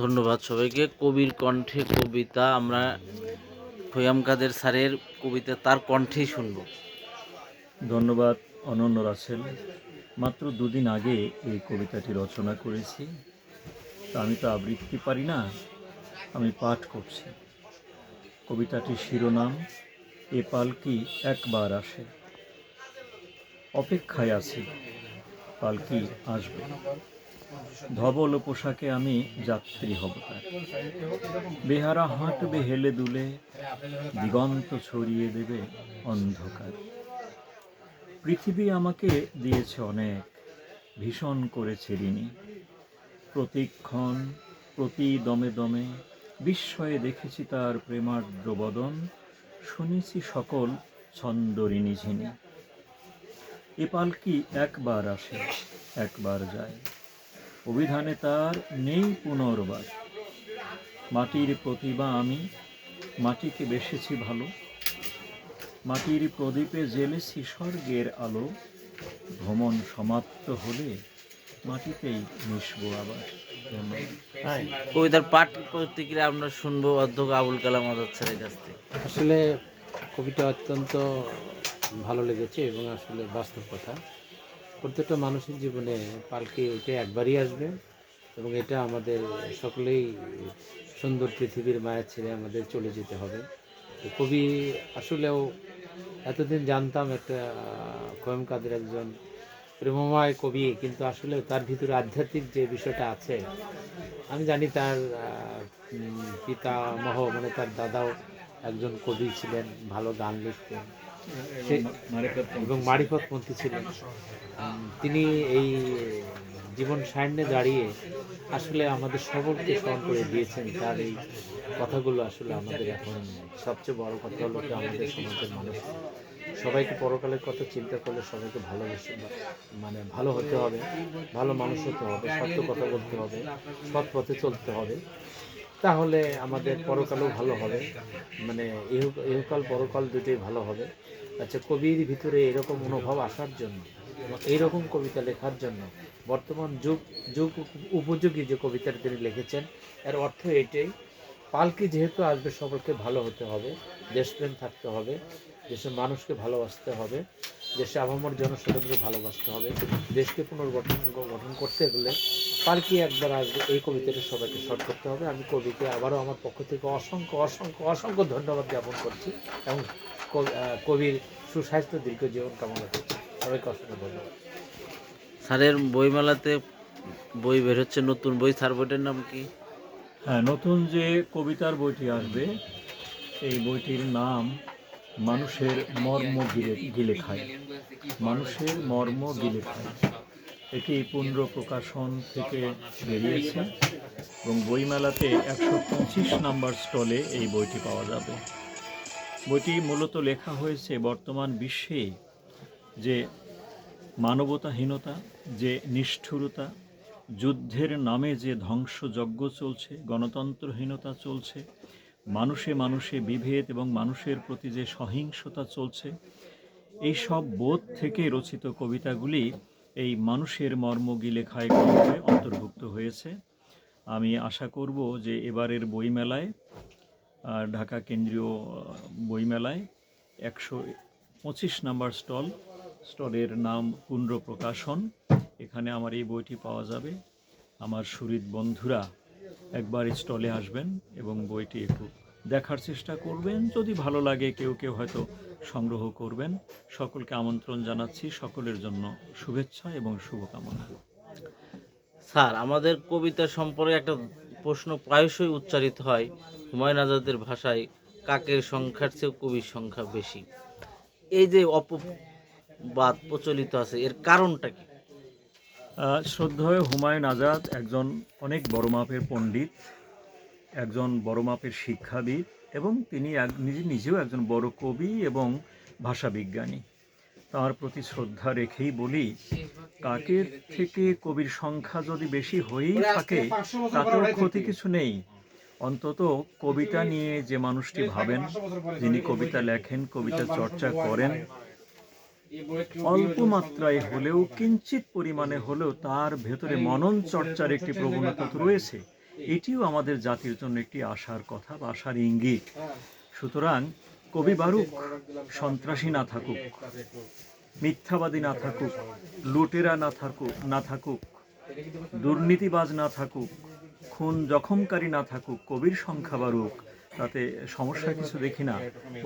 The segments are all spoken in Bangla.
ধন্যবাদ সবাইকে। কবির কণ্ঠে কবিতা, আমরা খৈয়াম কাদের স্যারের কবিতা তার কণ্ঠেই শুনব। ধন্যবাদ, অনন্য রাসেল মাত্র দুদিন আগে এই কবিতাটি রচনা করেছি। তা আমি তো আবৃত্তি পারি না, আমি পাঠ করছি। কবিতাটির শিরোনাম, এ পালকি একবার আসে? অপেক্ষায় আছি পালকি আসবে? ধবল পোশাকে আমি যাত্রী হব। তার বেহারা হাঁটবে হেলে দুলে, দিগন্ত ছড়িয়ে দেবে অন্ধকার। পৃথিবী আমাকে দিয়েছে অনেক, ভীষণ করেছে ঋণী। প্রতিক্ষণ, প্রতি দমে দমে বিস্ময়ে দেখেছি তার প্রেমার্দ্র বদন, শুনেছি সকল ছন্দরিণী ঝিনি। এ পালকি একবার আসে, একবার যায়। অভিধানে তার নেই পুনর্বার। মাটির প্রতিভা আমি মাটিকে বেসেছি ভালো। মাটির প্রদীপে জ্বেলেছি স্বর্গের আলো। ভ্রমণ সমাপ্ত হলে মাটিতেই মিশবো আবার। কবিতার পাঠ প্রতিক্রিয়া আমরা শুনব অধ্যক্ষ আবুল কালাম আজাদ স্যারের কাছ থেকে। আসলে কবিতা অত্যন্ত ভালো লেগেছে এবং আসলে বাস্তব কথা। প্রত্যেকটা মানুষের জীবনে পালকি এটা একবারই আসবে এবং এটা আমাদের সকলেই সুন্দর পৃথিবীর মায়া ছেড়ে আমাদের চলে যেতে হবে। কবি আসলেও এতদিন জানতাম একটা কয়েম কাদের একজন প্রেমময় কবি, কিন্তু আসলে তার ভিতরে আধ্যাত্মিক যে বিষয়টা আছে, আমি জানি তার পিতামহ মানে তার দাদাও একজন কবি ছিলেন, ভালো গান লিখতেন। এবং মারিফতপন্থী ছিলেন। তিনি এই জীবন সায়নে দাঁড়িয়ে আসলে আমাদের সকলকে স্মরণ করে দিয়েছেন। তার এই কথাগুলো আসলে আমাদের এখন সবচেয়ে বড় কথা হলো আমাদের সমাজের মানুষ। সবাইকে পরকালের কথা চিন্তা করলে সবাইকে ভালোবেসে মানে ভালো হতে হবে, ভালো মানুষ হতে হবে, সত্য কথা বলতে হবে, সৎ পথে চলতে হবে। তাহলে আমাদের পরকালও ভালো হবে। মানে ইহ- ইহকাল পরকাল দুটোই ভালো হবে। আচ্ছা কবির ভিতরে এরকম মনোভাব আসার জন্য, এইরকম কবিতা লেখার জন্য, বর্তমান যুগ যুগ উপযোগী যে কবিতাটা তিনি লিখেছেন, এর অর্থ এটাই, পালকি যেহেতু আসবে সকলকে ভালো হতে হবে, দেশপ্রেম থাকতে হবে, দেশের মানুষকে ভালোবাসতে হবে, দেশে আবহাওয়ার জনসাধারণকে ভালোবাসতে হবে, দেশকে পুনর্গঠন গঠন করতে গেলে পালকি একবার আসবে, এই কবিতাটা সবাইকে শর্ট করতে হবে। আমি কবিকে আবারও আমার পক্ষ থেকে অসংখ্য অসংখ্য অসংখ্য ধন্যবাদ জ্ঞাপন করছি এবং কবির সুস্বাস্থ্য দীর্ঘ জীবন কামনা করছি সবাইকে অসংখ্য ধন্যবাদ। স্যারের বইমেলাতে বই বের হচ্ছে নতুন বই। স্যার বইটার নাম কি? হ্যাঁ নতুন যে কবিতার বইটি আসবে এই বইটির নাম মানুষের মর্ম গিলে গিলে খায়। মানুষের মর্ম গিলে খায়। এটি পুনর প্রকাশন থেকে বেরিয়েছে এবং বইমেলাতে একশো পঁচিশ নাম্বার স্টলে এই বইটি পাওয়া যাবে। বইটি মূলত লেখা হয়েছে বর্তমান বিশ্বে যে মানবতাহীনতা, যে নিষ্ঠুরতা, যুদ্ধের নামে যে ধ্বংসযজ্ঞ চলছে, গণতন্ত্রহীনতা চলছে, মানুষে মানুষে বিভেদ এবং মানুষের প্রতি যে সহিংসতা চলছে, এই সব বোধ থেকে রচিত কবিতাগুলি এই মানুষের মর্মগি লেখায় অন্তর্ভুক্ত হয়েছে। আমি আশা করব যে এবারের বইমেলায় ঢাকা কেন্দ্রীয় বইমেলায় একশো পঁচিশ নাম্বার স্টল। স্টলের নাম কুন্দ্র প্রকাশন এখানে আমার এই বইটি পাওয়া যাবে। আমার সুরিত বন্ধুরা, একবার স্টলে আসবেন এবং বইটি একটু দেখার চেষ্টা করবেন। যদি ভালো লাগে, কেউ কেউ হয়তো সংগ্রহ করবেন। সকলকে আমন্ত্রণ জানাচ্ছি। সকলের জন্য শুভেচ্ছা এবং শুভকামনা। স্যার, আমাদের কবিতা সম্পর্কে একটা প্রশ্ন প্রায়শই উচ্চারিত হয়। হুমায়ুন আজাদের ভাষায় কাকের সংখ্যার চেয়েও কবির সংখ্যা বেশি। এই যে অপবাদ প্রচলিত আছে, এর কারণটা কি? শ্রদ্ধেয় হুমায়ুন আজাদ একজন অনেক বড় মাপের পণ্ডিত, একজন বড় মাপের শিক্ষাবিদ এবং তিনি নিজে নিজেও একজন বড় কবি এবং ভাষাবিজ্ঞানী। তার প্রতি শ্রদ্ধা রেখেই বলি কাকের থেকে কবির সংখ্যা যদি বেশি হয়েই থাকে, তাতেও ক্ষতি কিছু নেই। অন্তত কবিতা নিয়ে যে মানুষটি ভাবেন, যিনি কবিতা লেখেন, কবিতা চর্চা করেন অল্প মাত্রায় হলেও, কিঞ্চিত পরিমাণে হলেও তার ভেতরে মনন চর্চার একটি প্রবণতা রয়েছে। এটিও আমাদের জাতির জন্য একটি আশার কথা বা আশার ইঙ্গিত। সুতরাং কবি বারুক, সন্ত্রাসী না থাকুক, মিথ্যাবাদী না থাকুক, লুটেরা না থাকুক না থাকুক, দুর্নীতিবাজ না থাকুক, খুন জখমকারী না থাকুক, কবির সংখ্যা বাড়ুক, তাতে সমস্যা কিছু দেখি না।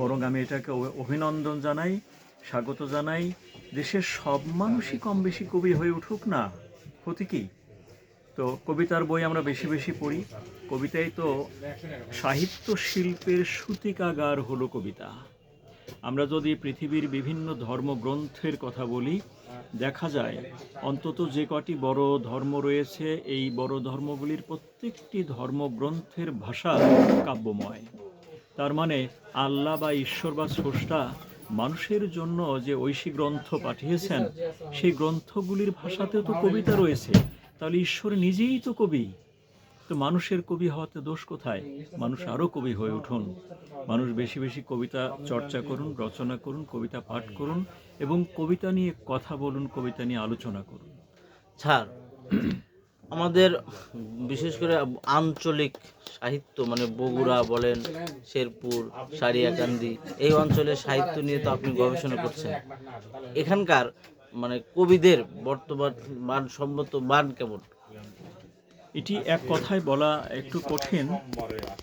বরং আমি এটাকে অভিনন্দন জানাই, স্বাগত জানাই, দেশের সব মানুষই কম বেশি কবি হয়ে উঠুক না। ক্ষতি কি? তো কবিতার বই আমরা বেশি বেশি পড়ি। কবিতাই তো সাহিত্য শিল্পের সূতিকাগার হলো কবিতা। আমরা যদি পৃথিবীর বিভিন্ন ধর্মগ্রন্থের কথা বলি, দেখা যায় অন্তত যে কটি বড় ধর্ম রয়েছে, এই বড় ধর্মগুলির প্রত্যেকটি ধর্মগ্রন্থের ভাষা কাব্যময়। তার মানে আল্লাহ বা ঈশ্বর বা স্রষ্টা মানুষের জন্য যে ঐশী গ্রন্থ পাঠিয়েছেন, সেই গ্রন্থগুলির ভাষাতেও তো কবিতা রয়েছে। তাহলে ঈশ্বর নিজেই তো কবি। তো মানুষের কবি হওয়াতে দোষ কোথায়? মানুষ আরও কবি হয়ে উঠুন। মানুষ বেশি বেশি কবিতা চর্চা করুন, রচনা করুন, কবিতা পাঠ করুন এবং কবিতা নিয়ে কথা বলুন, কবিতা নিয়ে আলোচনা করুন। ছাড় আমাদের বিশেষ করে আঞ্চলিক সাহিত্য মানে বগুড়া বলেন, শেরপুর, সারিয়াকান্দি, এই অঞ্চলের সাহিত্য নিয়ে তো আপনি গবেষণা করছেন। এখানকার মানে কবিদের বর্তমান মানসম্মত মান কেমন? এটি এক কথায় বলা একটু কঠিন,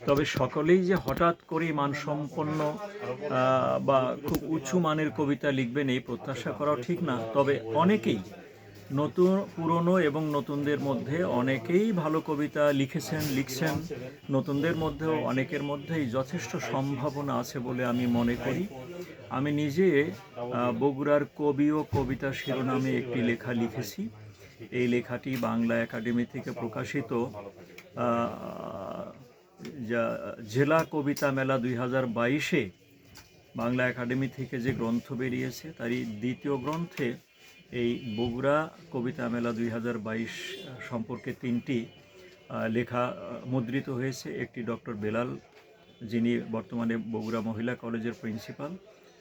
তবে সকলেই যে হঠাৎ করে মানসম্পন্ন বা খুব উঁচু মানের কবিতা লিখবেন এই প্রত্যাশা করাও ঠিক না। তবে অনেকেই নতুন, পুরনো এবং নতুনদের মধ্যে অনেকেই ভালো কবিতা লিখেছেন, লিখছেন। নতুনদের মধ্যেও অনেকের মধ্যেই যথেষ্ট সম্ভাবনা আছে বলে আমি মনে করি। আমি নিজে বগুড়ার কবি ও কবিতা শিরোনামে একটি লেখা লিখেছি। এই লেখাটি বাংলা একাডেমি থেকে প্রকাশিত যা জেলা কবিতা মেলা দুই হাজার বাইশে বাংলা একাডেমি থেকে যে গ্রন্থ বেরিয়েছে, তারই দ্বিতীয় গ্রন্থে এই বগুড়া কবিতা মেলা দুই হাজার বাইশ সম্পর্কে তিনটি লেখা মুদ্রিত হয়েছে। একটি ডক্টর বেলাল, যিনি বর্তমানে বগুড়া মহিলা কলেজের প্রিন্সিপাল।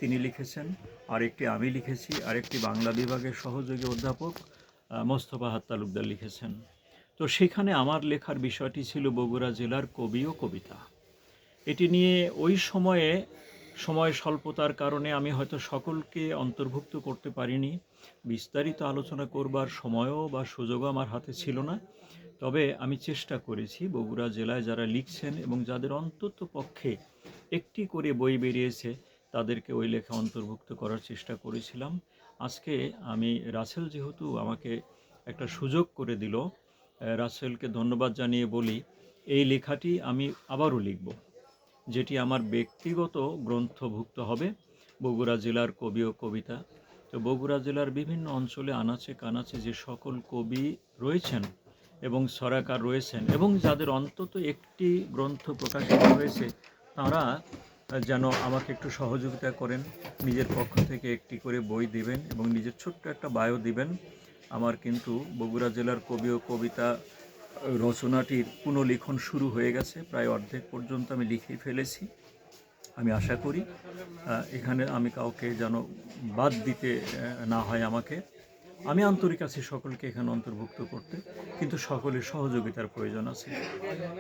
তিনি লিখেছেন, আরেকটি আমি লিখেছি, আরেকটি বাংলা বিভাগের সহযোগী অধ্যাপক মোস্তফা হাত তালুকদার লিখেছেন। তো সেখানে আমার লেখার বিষয়টি ছিল বগুড়া জেলার কবি ও কবিতা। এটি নিয়ে ওই সময়ে সময় স্বল্পতার কারণে আমি হয়তো সকলকে অন্তর্ভুক্ত করতে পারিনি। বিস্তারিত আলোচনা করবার সময়ও বা সুযোগও আমার হাতে ছিল না। তবে আমি চেষ্টা করেছি বগুড়া জেলায় যারা লিখছেন এবং যাদের অন্তত পক্ষে একটি করে বই বেরিয়েছে তাদেরকে ওই লেখা অন্তর্ভুক্ত করার চেষ্টা করেছিলাম। আজকে আমি রাসেল যেহেতু আমাকে একটা সুযোগ করে দিল রাসেলকে ধন্যবাদ জানিয়ে বলি, এই লেখাটি আমি আবারও লিখব, যেটি আমার ব্যক্তিগত গ্রন্থভুক্ত হবে বগুড়া জেলার কবি ও কবিতা। তো বগুড়া জেলার বিভিন্ন অঞ্চলে আনাচে কানাচে যে সকল কবি রয়েছেন এবং সরাকার রয়েছেন এবং যাদের অন্তত একটি গ্রন্থ প্রকাশিত হয়েছে, তারা যেন আমাকে একটু সহযোগিতা করেন, নিজের পক্ষ থেকে একটি করে বই দিবেন এবং নিজের ছোট্ট একটা বায়ো দিবেন। আমার কিন্তু বগুড়া জেলার কবি ও কবিতা রচনাটির পুনঃলিখন শুরু হয়ে গেছে, প্রায় অর্ধেক পর্যন্ত আমি লিখে ফেলেছি। আমি আশা করি এখানে আমি কাউকে যেন বাদ দিতে না হয় আমাকে। আমি আন্তরিক আছি সকলকে এখানে অন্তর্ভুক্ত করতে, কিন্তু সকলের সহযোগিতার প্রয়োজন আছে।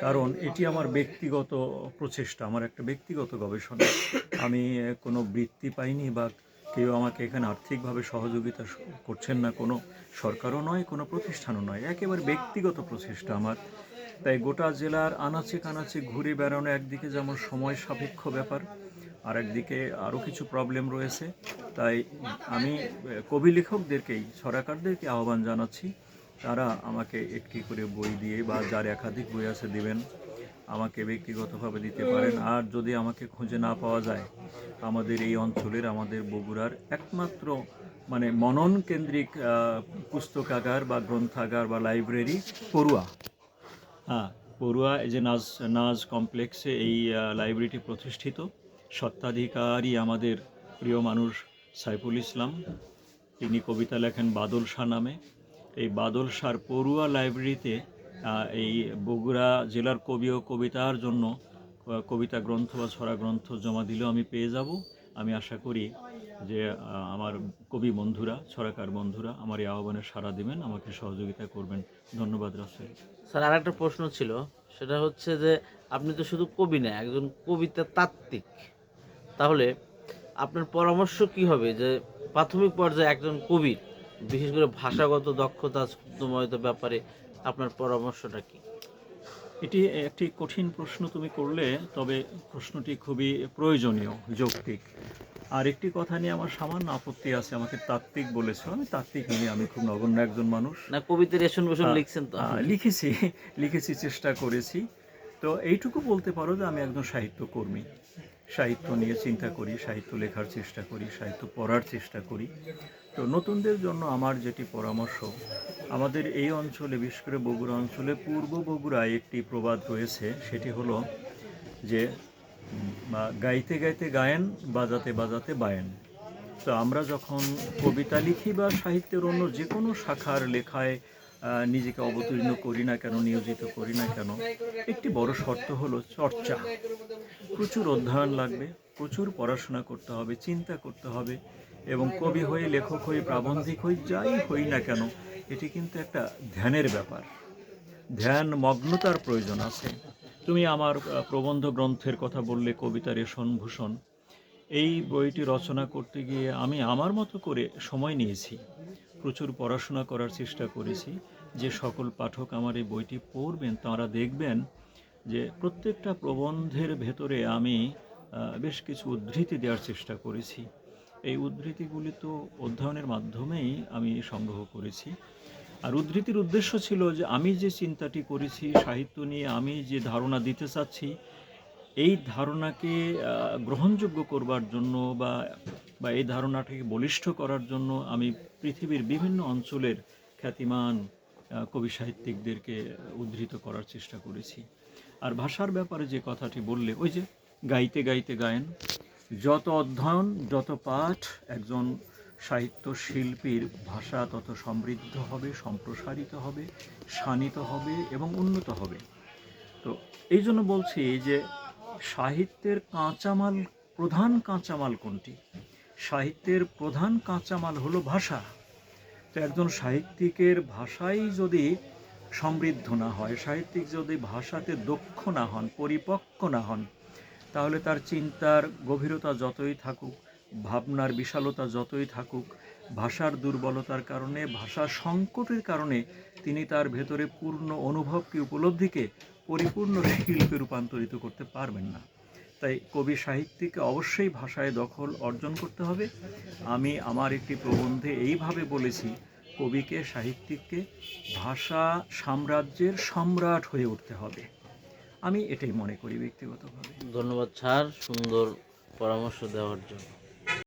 কারণ এটি আমার ব্যক্তিগত প্রচেষ্টা, আমার একটা ব্যক্তিগত গবেষণা। আমি কোনো বৃত্তি পাইনি বা কেউ আমাকে এখানে আর্থিকভাবে সহযোগিতা করছেন না কোনো সরকারও নয়, কোনো প্রতিষ্ঠানও নয়। একেবারে ব্যক্তিগত প্রচেষ্টা আমার। তাই গোটা জেলার আনাচে কানাচে ঘুরে বেড়ানো একদিকে যেমন সময় সাপেক্ষ ব্যাপার আর একদিকে আরও কিছু প্রবলেম রয়েছে। তাই আমি কবি লেখকদেরকেই সরকারদেরকে আহ্বান জানাচ্ছি। তারা আমাকে একটি করে বই দিয়ে বা যার একাধিক বই আছে দিবেন, আমাকে ব্যক্তিগতভাবে দিতে পারেন। আর যদি আমাকে খুঁজে না পাওয়া যায়, আমাদের এই অঞ্চলের, আমাদের বগুড়ার একমাত্র মানে মনন কেন্দ্রিক পুস্তকাগার বা গ্রন্থাগার বা লাইব্রেরি পড়ুয়া। হ্যাঁ পড়ুয়া এই যে নাজ নাজ কমপ্লেক্সে এই লাইব্রেরিটি প্রতিষ্ঠিত, সত্ত্বাধিকারী আমাদের প্রিয় মানুষ সাইফুল ইসলাম, তিনি কবিতা লেখেন বাদল শাহ নামে। এই বাদল শাহর পড়ুয়া লাইব্রেরিতে এই বগুড়া জেলার কবি ও কবিতার জন্য কবিতা গ্রন্থ বা ছড়া গ্রন্থ জমা দিলেও আমি পেয়ে যাব। আমি আশা করি যে আমার কবি বন্ধুরা, ছড়াকার বন্ধুরা আমার এই আহ্বানে সাড়া দিবেন, আমাকে সহযোগিতা করবেন। ধন্যবাদ রাসেল। স্যার আর একটা প্রশ্ন ছিল, সেটা হচ্ছে যে, আপনি তো শুধু কবি না, একজন কবিতা তাত্ত্বিক। তাহলে আপনার পরামর্শ কি হবে? যে প্রাথমিক পর্যায়ে একজন কবি বিশেষ করে ভাষাগত দক্ষতা শব্দময়তার ব্যাপারে আপনার পরামর্শটা কি? এটি একটি কঠিন প্রশ্ন তুমি করলে তবে প্রশ্নটি খুবই প্রয়োজনীয় যৌক্তিক। আর একটি কথা নিয়ে আমার সামান্য আপত্তি আছে আমাকে তাত্ত্বিক বলেছ আমি তাত্ত্বিক নিয়ে আমি খুব নগণ্য একজন মানুষ। না কবিতা রেশন বসন লিখছেন তো। লিখেছি লিখেছি চেষ্টা করেছি। তো এইটুকু বলতে পারো যে আমি একজন সাহিত্যকর্মী। সাহিত্য নিয়ে চিন্তা করি, সাহিত্য লেখার চেষ্টা করি, সাহিত্য পড়ার চেষ্টা করি। তো নতুনদের জন্য আমার যেটি পরামর্শ, আমাদের এই অঞ্চলে, বিশেষ করে বগুড়া অঞ্চলে, পূর্ব বগুড়ায় একটি প্রবাদ রয়েছে, সেটি হলো যে গাইতে গাইতে গায়েন, বাজাতে বাজাতে বায়েন। তো আমরা যখন কবিতা লিখি বা সাহিত্যের অন্য যে কোনো শাখার লেখায় নিজেকে অবতীর্ণ করি না কেন, নিয়োজিত করি না কেন, একটি বড় শর্ত হলো চর্চা। প্রচুর অধ্যয়ন লাগবে, প্রচুর পড়াশোনা করতে হবে, চিন্তা করতে হবে এবং কবি হয়ে, লেখক হয়ে, প্রাবন্ধিক হয়ে, যাই হই না কেন, এটি কিন্তু একটা ধ্যানের ব্যাপার। ধ্যান মগ্নতার প্রয়োজন আছে। তুমি আমার প্রবন্ধ গ্রন্থের কথা বললে কবিতা রেশন ভূষণ। এই বইটি রচনা করতে গিয়ে আমি আমার মতো করে সময় নিয়েছি। প্রচুর পড়াশোনা করার চেষ্টা করেছি। যে সকল পাঠক আমার এই বইটি পড়বেন, তারা দেখবেন যে প্রত্যেকটা প্রবন্ধের ভেতরে আমি বেশ কিছু উদ্ধৃতি দেওয়ার চেষ্টা করেছি। এই উদ্ধৃতিগুলি তো অধ্যয়নের মাধ্যমেই আমি সংগ্রহ করেছি। আর উদ্ধৃতির উদ্দেশ্য ছিল যে আমি যে চিন্তাটি করেছি, সাহিত্য নিয়ে আমি যে ধারণা দিতে চাচ্ছি, এই ধারণাকে গ্রহণযোগ্য করবার জন্য বা বা এই ধারণাটাকে বলিষ্ঠ করার জন্য আমি পৃথিবীর বিভিন্ন অঞ্চলের খ্যাতিমান কবি সাহিত্যিকদেরকে উদ্ধৃত করার চেষ্টা করেছি। আর ভাষার ব্যাপারে যে কথাটি বললে, ওই যে গাইতে গাইতে গায়েন, যত অধ্যয়ন, যত পাঠ একজন সাহিত্য শিল্পীর ভাষা তত সমৃদ্ধ হবে, সম্প্রসারিত হবে, শানিত হবে এবং উন্নত হবে। তো এই জন্য বলছি যে সাহিত্যের কাঁচামাল, প্রধান কাঁচামাল কোনটি? সাহিত্যের প্রধান কাঁচামাল হলো ভাষা। তো একজন সাহিত্যিকের ভাষাই যদি সমৃদ্ধ না হয়, সাহিত্যিক যদি ভাষাতে দক্ষ না হন, পরিপক্ক না হন, তাহলে তার চিন্তার গভীরতা যতই থাকুক, ভাবনার বিশালতা যতই থাকুক, ভাষার দুর্বলতার কারণে, ভাষা সংকটের কারণে তিনি তার ভেতরে পূর্ণ অনুভবকে উপলব্ধিকে পরিপূর্ণ শিল্পে রূপান্তরিত করতে পারবেন না। তাই কবি সাহিত্যিককে অবশ্যই ভাষায় দখল অর্জন করতে হবে। আমি আমার একটি প্রবন্ধে এইভাবে বলেছি কবিকে, সাহিত্যিককে ভাষা সাম্রাজ্যের সম্রাট হয়ে উঠতে হবে। আমি এটাই মনে করি ব্যক্তিগতভাবে। ধন্যবাদ স্যার, সুন্দর পরামর্শ দেওয়ার জন্য।